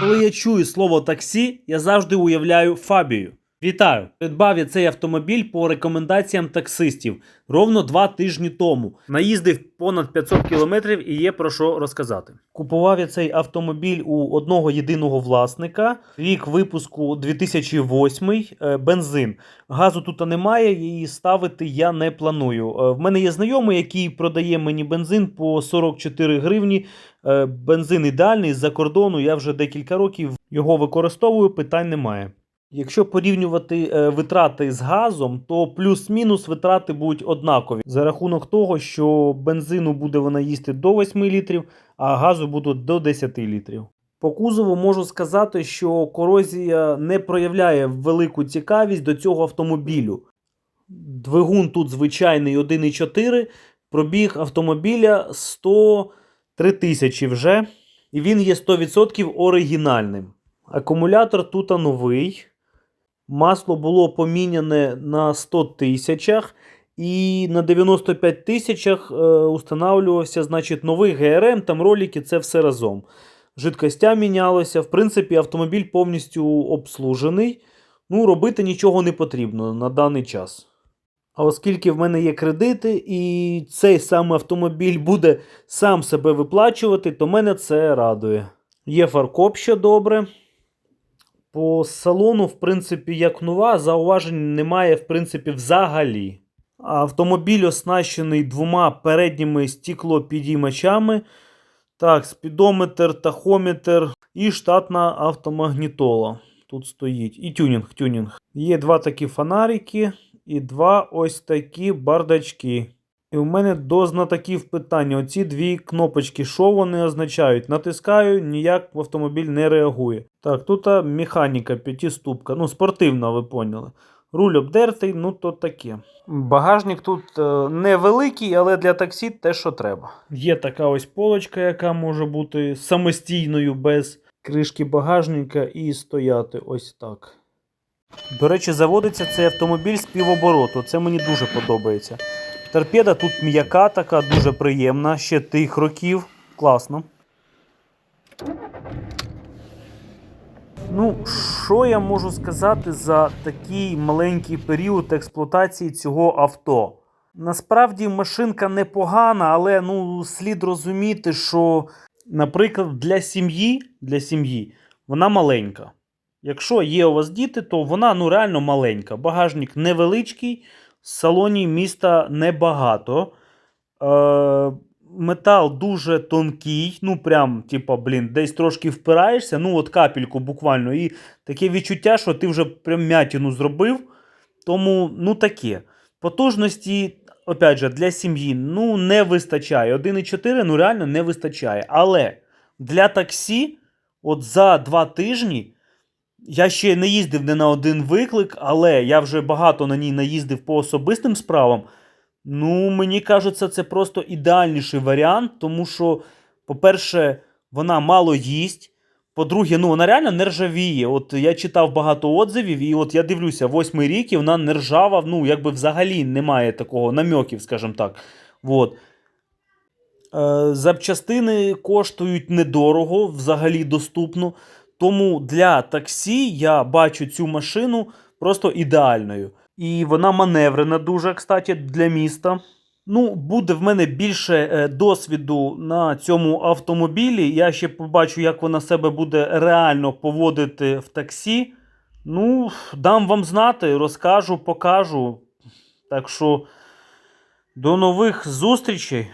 Коли я чую слово таксі, я завжди уявляю Фабію. Вітаю! Придбав я цей автомобіль по рекомендаціям таксистів ровно два тижні тому. Наїздив понад 500 кілометрів і є про що розказати. Купував я цей автомобіль у одного єдиного власника. Рік випуску 2008, е, бензин. Газу тут немає, і ставити я не планую. Е, В мене є знайомий, який продає мені бензин по 44 гривні. Е, Бензин ідеальний з-за кордону. Я вже декілька років його використовую, питань немає. Якщо порівнювати е, витрати з газом, то плюс-мінус витрати будуть однакові за рахунок того, що бензину буде вона їсти до 8 літрів, а газу буде до 10 літрів. По кузову можу сказати, що корозія не проявляє велику цікавість до цього автомобілю. Двигун тут звичайний 1,4, пробіг автомобіля 103 тисячі вже, і він є 100% оригінальним. Акумулятор тут новий. Масло було поміняне на 100 тисячах, і на 95 тисячах е, устанавливався значить, новий ГРМ, там ролики, це все разом. Жидкостя мінялося. В принципі, автомобіль повністю обслужений. Ну, робити нічого не потрібно на даний час. А оскільки в мене є кредити, і цей саме автомобіль буде сам себе виплачувати, то мене це радує. Є фаркоп ще добре. По салону, в принципі, як нова, зауважень немає, в принципі, взагалі. Автомобіль оснащений двома передніми стіклопідіймачами. Так, спідометр, тахометр і штатна автомагнітола. Тут стоїть. І тюнінг, тюнінг. Є два такі фонарики і два ось такі бардачки. І у мене до знатоків питання: оці дві кнопочки, що вони означають? Натискаю, ніяк в автомобіль не реагує. Так, тут механіка, п'ятиступка, ну, спортивна, ви поняли. Руль обдертий, ну то таке. Багажник тут е, невеликий, але для таксі те, що треба. Є така ось полочка, яка може бути самостійною без кришки багажника і стояти ось так. До речі, заводиться цей автомобіль з півобороту. Це мені дуже подобається. Торпеда тут м'яка, така дуже приємна, ще тих років. Класно. Ну, що я можу сказати за такий маленький період експлуатації цього авто? Насправді машинка непогана, але ну, слід розуміти, що, наприклад, для сім'ї, для сім'ї вона маленька. Якщо є у вас діти, то вона ну, реально маленька. Багажник невеличкий, салоні міста небагато. Е, метал дуже тонкий, ну прям, типа, блін, десь трошки впираєшся, ну от капельку буквально. І таке відчуття, що ти вже прям м'ятину зробив. Тому, ну таке. Потужності, опять же, для сім'ї ну, не вистачає. 1,4 ну реально не вистачає. Але для таксі, от за два тижні. Я ще не їздив не на один виклик, але я вже багато на ній наїздив по особистим справам. Ну, мені кажеться, це просто ідеальніший варіант, тому що, по-перше, вона мало їсть. По-друге, ну вона реально не ржавіє. От я читав багато отзивів, і от я дивлюся, восьмий рік, і вона не ржава, ну, якби взагалі немає такого намьоків, скажімо так. Вот. Е, запчастини коштують недорого, взагалі доступно. Тому для таксі я бачу цю машину просто ідеальною. І вона маневрена дуже, кстати, для міста. Ну, буде в мене більше е, досвіду на цьому автомобілі. Я ще побачу, як вона себе буде реально поводити в таксі. Ну, дам вам знати, розкажу, покажу. Так що до нових зустрічей.